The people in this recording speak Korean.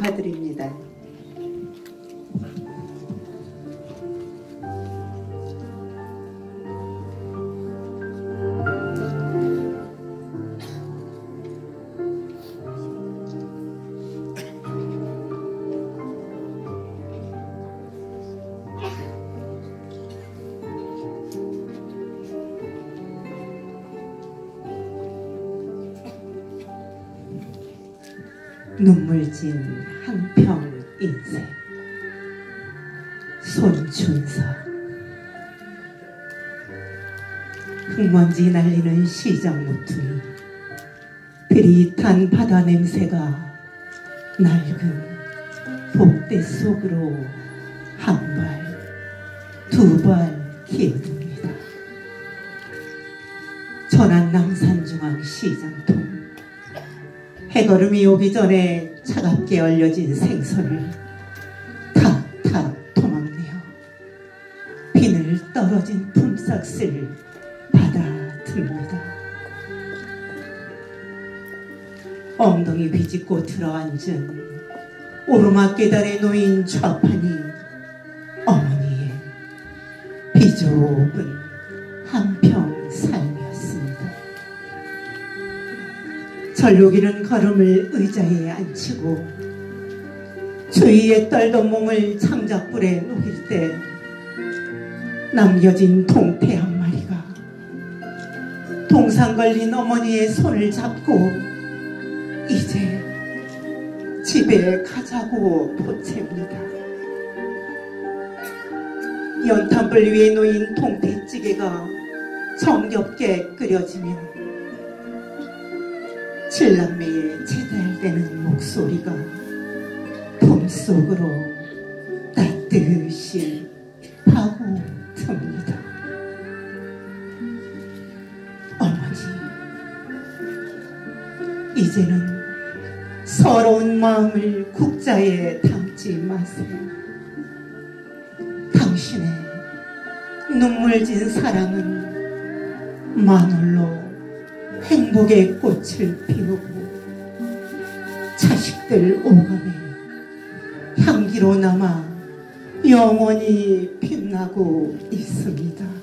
축하드립니다. 눈물진 한평 인생. 손춘서. 흙먼지 날리는 시장 모퉁이. 그릿한 바다 냄새가 낡은 복대 속으로 한 발, 두 발 기어듭니다. 천안 남산중앙 시장통 해걸음이 오기 전에 차갑게 얼려진 생선을 탁탁 도망내어 비늘 떨어진 품삯을 받아듭니다. 엉덩이 비집고 들어앉은 오르막 계단에 놓인 좌판이 어머니의 비좁은 한평 절룩이는 걸음을 의자에 앉히고 주위에 떨던 몸을 창작불에 녹일 때 남겨진 동태 한 마리가 동상 걸린 어머니의 손을 잡고 이제 집에 가자고 보채입니다. 연탄불 위에 놓인 동태찌개가 정겹게 끓여지며 칠남매의 제달되는 목소리가 품속으로 따뜻이 파고듭니다. 어머니, 이제는 서러운 마음을 국자에 담지 마세요. 당신의 눈물진 사랑은 마늘로 행복의 꽃을 피우고 자식들 오감에 향기로 남아 영원히 빛나고 있습니다.